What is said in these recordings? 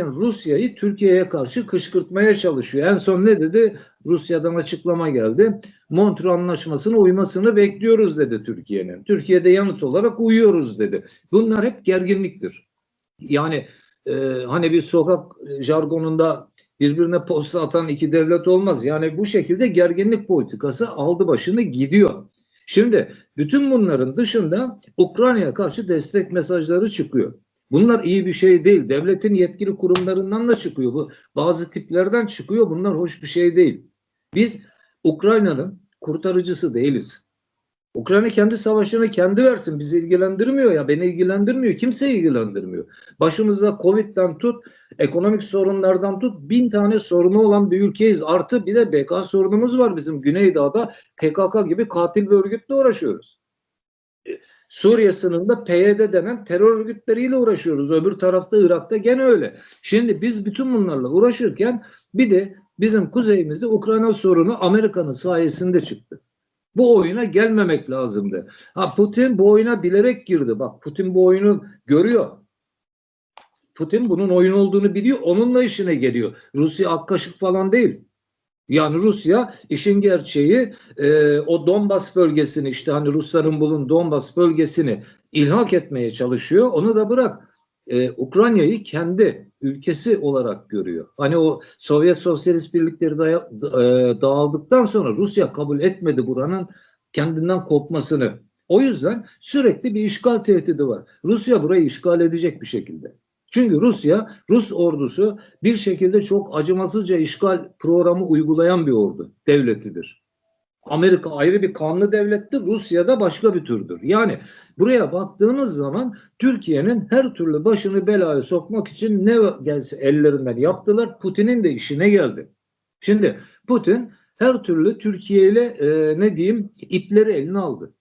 derken Rusya'yı Türkiye'ye karşı kışkırtmaya çalışıyor. En son ne dedi? Rusya'dan açıklama geldi. Montreux Anlaşması'na uymasını bekliyoruz dedi Türkiye'nin. Türkiye'de yanıt olarak uyuyoruz dedi. Bunlar hep gerginliktir. Yani e, hani bir sokak jargonunda birbirine posta atan iki devlet olmaz. Yani bu şekilde gerginlik politikası aldı başını gidiyor. Şimdi bütün bunların dışında Ukrayna'ya karşı destek mesajları çıkıyor. Bunlar iyi bir şey değil. Devletin yetkili kurumlarından da çıkıyor. Bu bazı tiplerden çıkıyor. Bunlar hoş bir şey değil. Biz Ukrayna'nın kurtarıcısı değiliz. Ukrayna kendi savaşını kendi versin. Bizi ilgilendirmiyor ya. Beni ilgilendirmiyor. Kimse ilgilendirmiyor. Başımızda Covid'den tut, ekonomik sorunlardan tut, bin tane sorunu olan bir ülkeyiz. Artı bir de BK sorunumuz var bizim Güneydoğu'da. PKK gibi katil bir örgütle uğraşıyoruz. Suriye sınırında PYD denen terör örgütleriyle uğraşıyoruz. Öbür tarafta Irak'ta gene öyle. Şimdi biz bütün bunlarla uğraşırken bir de bizim kuzeyimizde Ukrayna sorunu Amerika'nın sayesinde çıktı. Bu oyuna gelmemek lazımdı. Ha Putin bu oyuna bilerek girdi. Bak Putin bu oyunu görüyor. Putin bunun oyun olduğunu biliyor. Onunla işine geliyor. Rusya ak kaşık falan değil. Yani Rusya işin gerçeği e, o Donbas bölgesini işte hani Rusların bulun Donbas bölgesini ilhak etmeye çalışıyor. Onu da bırak. E, Ukrayna'yı kendi ülkesi olarak görüyor. Hani o Sovyet Sosyalist birlikleri daya- e, dağıldıktan sonra Rusya kabul etmedi buranın kendinden kopmasını. O yüzden sürekli bir işgal tehdidi var. Rusya burayı işgal edecek bir şekilde. Çünkü Rusya, Rus ordusu bir şekilde çok acımasızca işgal programı uygulayan bir ordu, devletidir. Amerika ayrı bir kanlı devlettir, Rusya da başka bir türdür. Yani buraya baktığınız zaman Türkiye'nin her türlü başını belaya sokmak için ne gelse ellerinden yaptılar. Putin'in de işine geldi. Şimdi Putin her türlü Türkiye ile e, ne diyeyim ipleri eline aldı.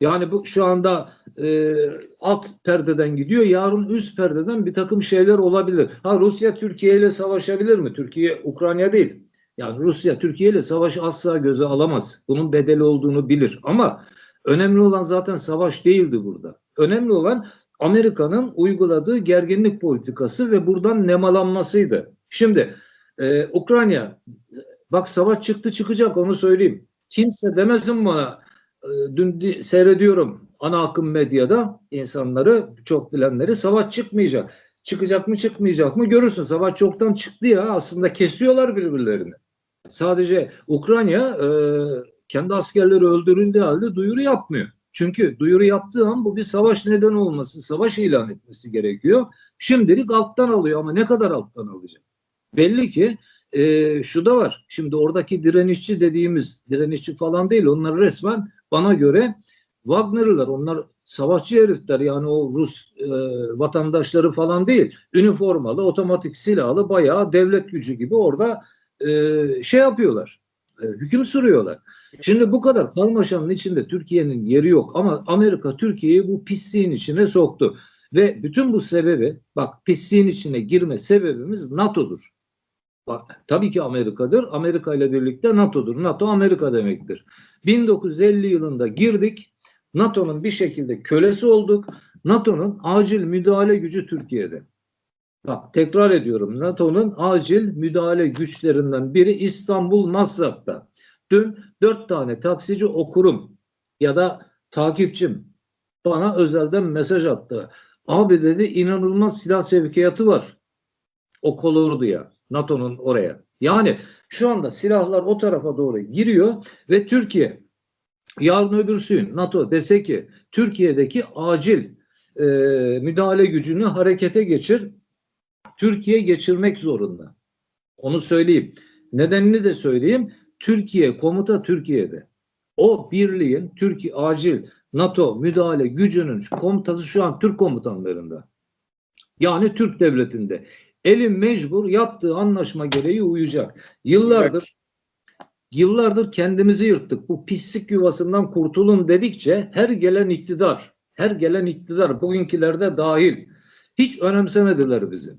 Yani bu şu anda e, alt perdeden gidiyor. Yarın üst perdeden bir takım şeyler olabilir. Ha Rusya Türkiye ile savaşabilir mi? Türkiye Ukrayna değil. Yani Rusya Türkiye ile savaşı asla göze alamaz. Bunun bedeli olduğunu bilir. Ama önemli olan zaten savaş değildi burada. Önemli olan Amerika'nın uyguladığı gerginlik politikası ve buradan nemalanmasıydı. Şimdi e, Ukrayna bak savaş çıktı çıkacak onu söyleyeyim. Kimse demesin bana dün di- seyrediyorum ana akım medyada insanları çok bilenleri savaş çıkmayacak. Çıkacak mı çıkmayacak mı görürsün. Savaş çoktan çıktı ya aslında kesiyorlar birbirlerini. Sadece Ukrayna e, kendi askerleri öldürüldüğü halde duyuru yapmıyor. Çünkü duyuru yaptığı an bu bir savaş neden olması, savaş ilan etmesi gerekiyor. Şimdilik alttan alıyor ama ne kadar alttan alacak? Belli ki e, şu da var. Şimdi oradaki direnişçi dediğimiz direnişçi falan değil. Onlar resmen bana göre Wagner'lılar. Onlar savaşçı herifler. Yani o Rus e, vatandaşları falan değil. Üniformalı, otomatik silahlı bayağı devlet gücü gibi orada e, şey yapıyorlar. E, hüküm sürüyorlar. Şimdi bu kadar karmaşanın içinde Türkiye'nin yeri yok ama Amerika Türkiye'yi bu pisliğin içine soktu. Ve bütün bu sebebi bak pisliğin içine girme sebebimiz NATO'dur. Bak, tabii ki Amerika'dır. Amerika ile birlikte NATO'dur. NATO Amerika demektir. 1950 yılında girdik. NATO'nun bir şekilde kölesi olduk. NATO'nun acil müdahale gücü Türkiye'de. Bak tekrar ediyorum. NATO'nun acil müdahale güçlerinden biri İstanbul Maslak'ta. Dün dört tane taksici okurum ya da takipçim bana özelden mesaj attı. Abi dedi inanılmaz silah sevkiyatı var. O kolorduya, NATO'nun oraya. Yani şu anda silahlar o tarafa doğru giriyor ve Türkiye yarın öbürsü NATO dese ki Türkiye'deki acil e, müdahale gücünü harekete geçir. Türkiye geçirmek zorunda. Onu söyleyeyim. Nedenini de söyleyeyim. Türkiye komuta Türkiye'de. O birliğin Türkiye acil NATO müdahale gücünün komutası şu an Türk komutanlarında. Yani Türk devletinde. Elin mecbur yaptığı anlaşma gereği uyacak. Yıllardır yıllardır kendimizi yırttık. Bu pislik yuvasından kurtulun dedikçe her gelen iktidar, her gelen iktidar bugünkilerde dahil hiç önemsemediler bizi.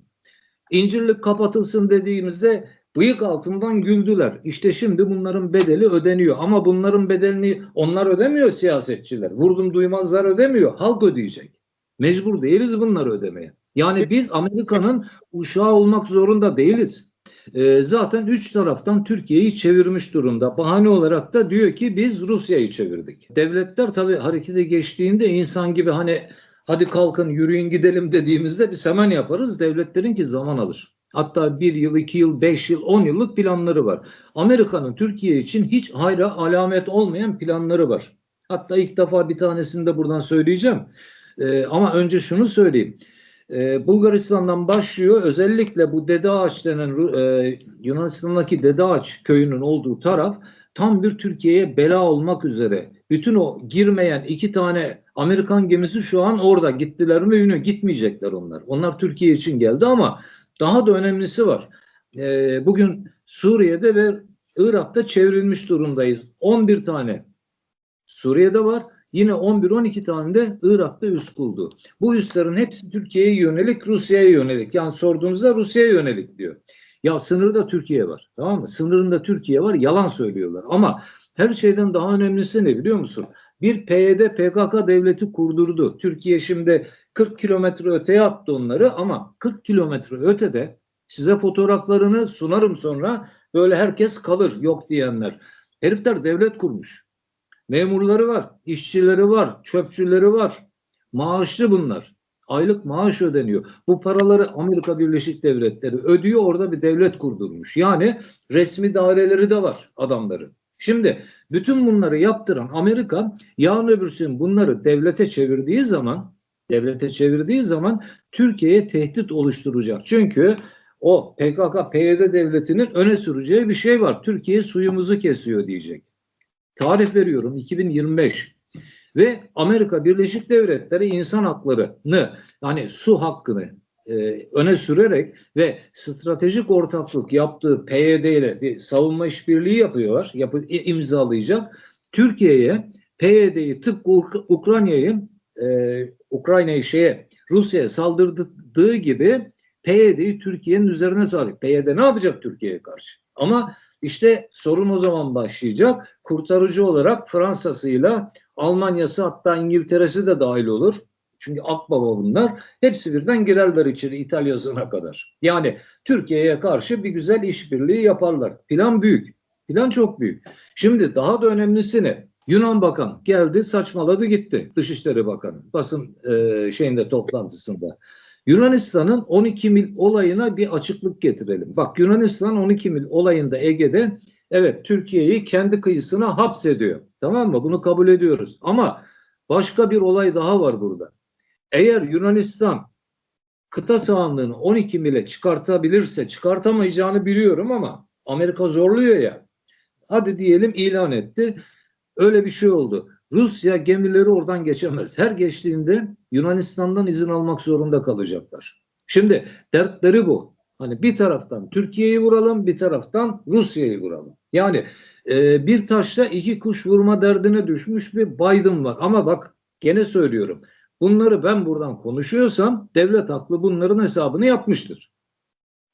İncirlik kapatılsın dediğimizde bıyık altından güldüler. İşte şimdi bunların bedeli ödeniyor. Ama bunların bedelini onlar ödemiyor siyasetçiler. Vurdum duymazlar ödemiyor. Halk ödeyecek. Mecbur değiliz bunları ödemeye. Yani biz Amerika'nın uşağı olmak zorunda değiliz. Ee, zaten üç taraftan Türkiye'yi çevirmiş durumda. Bahane olarak da diyor ki biz Rusya'yı çevirdik. Devletler tabii harekete geçtiğinde insan gibi hani hadi kalkın yürüyün gidelim dediğimizde biz hemen yaparız. Devletlerin ki zaman alır. Hatta bir yıl, iki yıl, beş yıl, on yıllık planları var. Amerika'nın Türkiye için hiç hayra alamet olmayan planları var. Hatta ilk defa bir tanesini de buradan söyleyeceğim. Ee, ama önce şunu söyleyeyim. Ee, Bulgaristan'dan başlıyor. Özellikle bu Dede Ağaç denen e, Yunanistan'daki Dede Ağaç köyünün olduğu taraf tam bir Türkiye'ye bela olmak üzere. Bütün o girmeyen iki tane Amerikan gemisi şu an orada gittiler mi bilmiyorum. Gitmeyecekler onlar. Onlar Türkiye için geldi ama daha da önemlisi var. Ee, bugün Suriye'de ve Irak'ta çevrilmiş durumdayız. 11 tane Suriye'de var. Yine 11-12 tane de Irak'ta üs kurdu. Bu üslerin hepsi Türkiye'ye yönelik, Rusya'ya yönelik. Yani sorduğunuzda Rusya'ya yönelik diyor. Ya sınırda Türkiye var. Tamam mı? Sınırında Türkiye var. Yalan söylüyorlar. Ama her şeyden daha önemlisi ne biliyor musun? Bir PYD PKK devleti kurdurdu. Türkiye şimdi 40 kilometre öteye attı onları ama 40 kilometre ötede size fotoğraflarını sunarım sonra böyle herkes kalır yok diyenler. Herifler devlet kurmuş. Memurları var, işçileri var, çöpçüleri var. Maaşlı bunlar. Aylık maaş ödeniyor. Bu paraları Amerika Birleşik Devletleri ödüyor. Orada bir devlet kurdurmuş. Yani resmi daireleri de var adamların. Şimdi bütün bunları yaptıran Amerika yarın öbürsün bunları devlete çevirdiği zaman devlete çevirdiği zaman Türkiye'ye tehdit oluşturacak. Çünkü o PKK, PYD devletinin öne süreceği bir şey var. Türkiye suyumuzu kesiyor diyecek. Tarih veriyorum 2025 ve Amerika Birleşik Devletleri insan haklarını yani su hakkını e, öne sürerek ve stratejik ortaklık yaptığı PYD ile bir savunma işbirliği yapıyorlar, yapı, imzalayacak. Türkiye'ye PYD'yi tıpkı Uk- Ukrayna'yı e, Ukrayna'yı şeye Rusya'ya saldırdığı gibi PYD'yi Türkiye'nin üzerine sahip. PYD ne yapacak Türkiye'ye karşı? Ama işte sorun o zaman başlayacak. Kurtarıcı olarak Fransa'sıyla Almanya'sı hatta İngiltere'si de dahil olur. Çünkü akbaba bunlar. Hepsi birden girerler içeri İtalya'sına kadar. Yani Türkiye'ye karşı bir güzel işbirliği yaparlar. Plan büyük. Plan çok büyük. Şimdi daha da önemlisi ne? Yunan Bakan geldi saçmaladı gitti. Dışişleri Bakanı basın e, şeyinde toplantısında. Yunanistan'ın 12 mil olayına bir açıklık getirelim. Bak Yunanistan 12 mil olayında Ege'de evet Türkiye'yi kendi kıyısına hapsediyor. Tamam mı? Bunu kabul ediyoruz. Ama başka bir olay daha var burada. Eğer Yunanistan kıta sahanlığını 12 mile çıkartabilirse çıkartamayacağını biliyorum ama Amerika zorluyor ya. Hadi diyelim ilan etti. Öyle bir şey oldu. Rusya gemileri oradan geçemez. Her geçtiğinde Yunanistan'dan izin almak zorunda kalacaklar. Şimdi dertleri bu. Hani bir taraftan Türkiye'yi vuralım, bir taraftan Rusya'yı vuralım. Yani e, bir taşla iki kuş vurma derdine düşmüş bir Biden var. Ama bak gene söylüyorum. Bunları ben buradan konuşuyorsam devlet haklı bunların hesabını yapmıştır.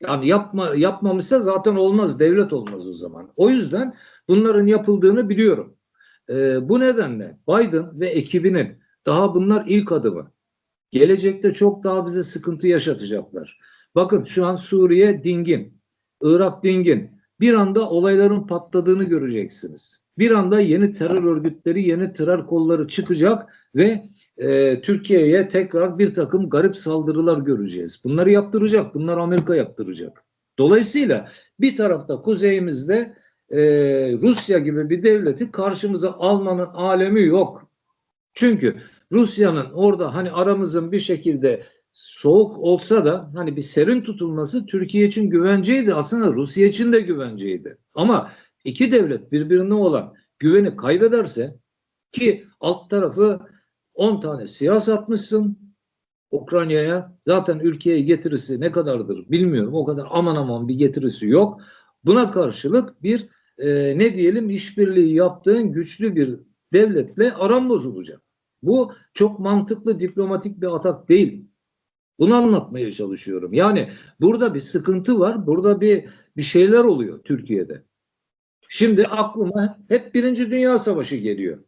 Yani yapma, yapmamışsa zaten olmaz, devlet olmaz o zaman. O yüzden bunların yapıldığını biliyorum. Ee, bu nedenle Biden ve ekibinin daha bunlar ilk adımı. Gelecekte çok daha bize sıkıntı yaşatacaklar. Bakın şu an Suriye dingin, Irak dingin. Bir anda olayların patladığını göreceksiniz. Bir anda yeni terör örgütleri, yeni terör kolları çıkacak ve e, Türkiye'ye tekrar bir takım garip saldırılar göreceğiz. Bunları yaptıracak, bunlar Amerika yaptıracak. Dolayısıyla bir tarafta kuzeyimizde e, Rusya gibi bir devleti karşımıza almanın alemi yok. Çünkü Rusya'nın orada hani aramızın bir şekilde soğuk olsa da hani bir serin tutulması Türkiye için güvenceydi. Aslında Rusya için de güvenceydi. Ama iki devlet birbirine olan güveni kaybederse ki alt tarafı 10 tane siyas atmışsın Ukrayna'ya. Zaten ülkeye getirisi ne kadardır bilmiyorum. O kadar aman aman bir getirisi yok. Buna karşılık bir e, ne diyelim işbirliği yaptığın güçlü bir devletle aram bozulacak. Bu çok mantıklı diplomatik bir atak değil. Bunu anlatmaya çalışıyorum. Yani burada bir sıkıntı var. Burada bir bir şeyler oluyor Türkiye'de. Şimdi aklıma hep Birinci Dünya Savaşı geliyor.